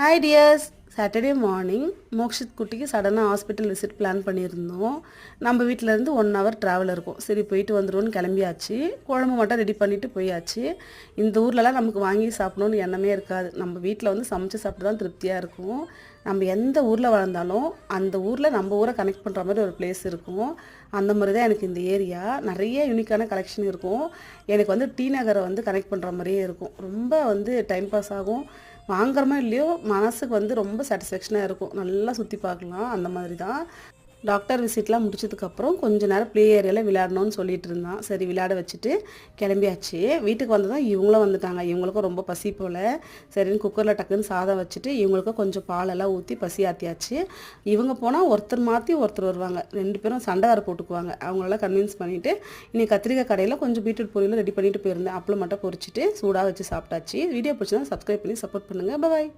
Hi dears Saturday morning Mokshith குட்டிக்கு சடனாக hospital visit plan பண்ணியிருந்தோம். நம்ம வீட்டிலேருந்து ஒன் ஹவர் ட்ராவல் இருக்கும். சரி போயிட்டு வந்துடுவோன்னு கிளம்பியாச்சு. குழம்பு மட்டும் ரெடி பண்ணிவிட்டு போயாச்சு. இந்த ஊர்லலாம் நமக்கு வாங்கி சாப்பிடணுன்னு எண்ணமே இருக்காது. நம்ம வீட்டில் வந்து சமைச்சு சாப்பிட்டு தான் திருப்தியாக இருக்கும். நம்ம எந்த ஊரில் வளர்ந்தாலும் அந்த ஊரில் நம்ம ஊரை கனெக்ட் பண்ணுற மாதிரி ஒரு பிளேஸ் இருக்கும். அந்த மாதிரி தான் எனக்கு இந்த ஏரியா நிறைய யூனிக்கான கலெக்ஷன் இருக்கும். எனக்கு வந்து டி நகரை வந்து கனெக்ட் பண்ணுற மாதிரியே இருக்கும். ரொம்ப வந்து டைம் பாஸ் ஆகும். வாங்குறோமோ இல்லையோ மனசுக்கு வந்து ரொம்ப சாட்டிஸ்ஃபேக்ஷனாக இருக்கும். நல்லா சுற்றி பார்க்கலாம். அந்த மாதிரி தான். டாக்டர் விசிட்லாம் முடிச்சதுக்கப்புறம் கொஞ்ச நேரம் ப்ளே ஏரியாவில் விளையாடணும்னு சொல்லிட்டு இருந்தான் சரி விளையாட வச்சுட்டு கிளம்பியாச்சு. வீட்டுக்கு வந்ததும் இவங்களும் வந்துட்டாங்க. இவங்களுக்கும் ரொம்ப பசி போல். சரின்னு குக்கரில் டக்குன்னு சாதம் வச்சுட்டு இவங்களுக்கும் கொஞ்சம் பாலெல்லாம் ஊற்றி பசி ஆற்றியாச்சு இவங்க போனால் ஒருத்தர் மாற்றி ஒருத்தர் வருவாங்க. ரெண்டு பேரும் சண்டை வர போட்டுக்குவாங்க. அவங்களெல்லாம் கன்வின்ஸ் பண்ணிவிட்டு இன்னைக்கு கத்திரிக்காய் கடையில் கொஞ்சம் பீட்ரூட் பொரியலும் ரெடி பண்ணிட்டு போயிருந்தேன். அப்பளம் மட்டும் பொரிச்சிட்டு சூடாக வச்சு சாப்பிட்டாச்சு. வீடியோ பிடிச்சா சப்ஸ்கிரைப் பண்ணி சப்போர்ட் பண்ணுங்கள் பாய்